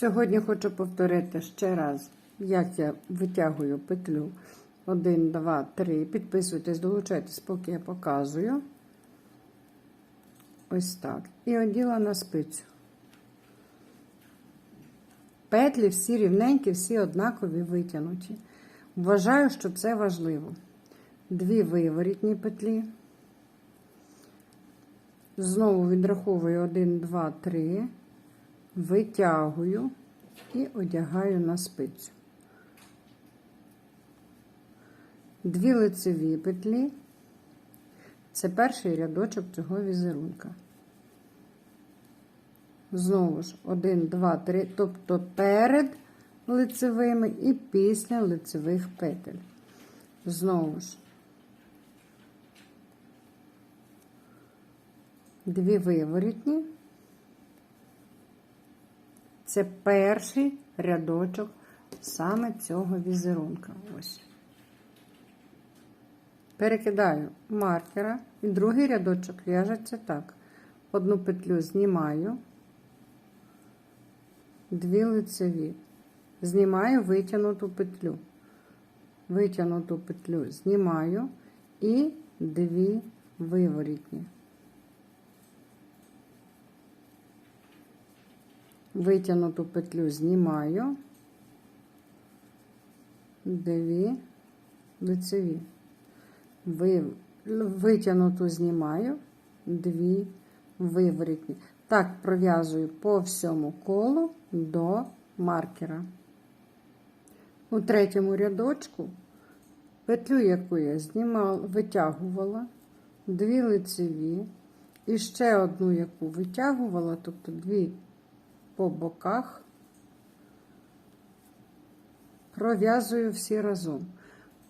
Сьогодні хочу повторити ще раз, як я витягую петлю 1, 2, 3. Підписуйтесь, долучайтесь, поки я показую. Ось так. І оділа на спицю. Петлі всі рівненькі, всі однакові витягнуті. Вважаю, що це важливо. Дві виворітні петлі. Знову відраховую 1, 2, 3, витягую і одягаю на спицю. Дві лицеві петлі. Це перший рядочок цього візерунка. Знову ж 1, 2, 3, тобто перед лицевими і після лицевих петель. Знову ж дві виворітні. Це перший рядочок саме цього візерунка. Перекидаю маркера, і другий рядочок в'яжеться так. Одну петлю знімаю, дві лицеві. Знімаю витягнуту петлю. Витягнуту петлю знімаю і дві виворітні. Витягнуту петлю знімаю, дві лицеві. Ви, витягнуту знімаю, дві виворітні. Так пров'язую по всьому колу до маркера. У третьому рядочку петлю, яку я знімала, витягувала, дві лицеві, і ще одну, яку витягувала, тобто дві по боках, пров'язую всі разом.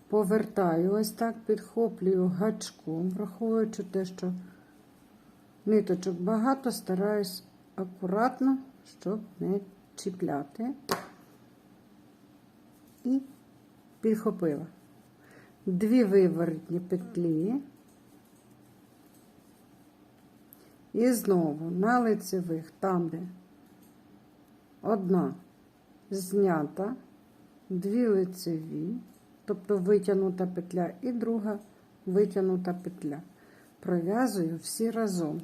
Повертаю ось так, підхоплюю гачком, враховуючи те, що ниточок багато, стараюсь акуратно, щоб не чіпляти. І підхопила. Дві виворотні петлі. І знову на лицевих, там, де одна знята, дві лицеві, тобто витягнута петля, і друга витягнута петля. Пров'язую всі разом.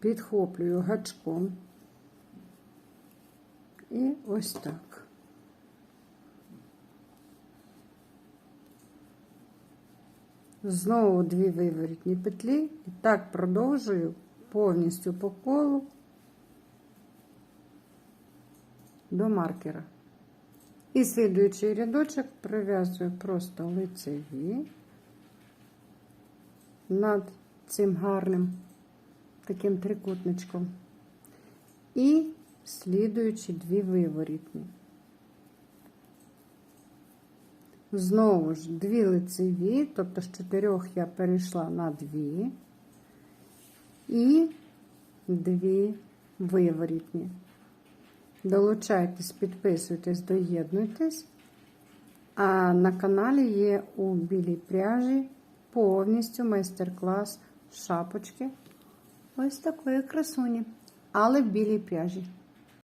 Підхоплюю гачком. І ось так. Знову дві виворітні петлі, і так продовжую повністю по колу до маркера. І слідуючий рядочок прив'язую просто лицеві над цим гарним таким трикутничком. І слідуючі дві виворітні. Знову ж дві лицеві, тобто з чотирьох я перейшла на дві і дві виворітні. Долучайтесь, підписуйтесь, доєднуйтесь. А на каналі є у білій пряжі повністю майстер-клас шапочки ось такої красуні, але в білій пряжі.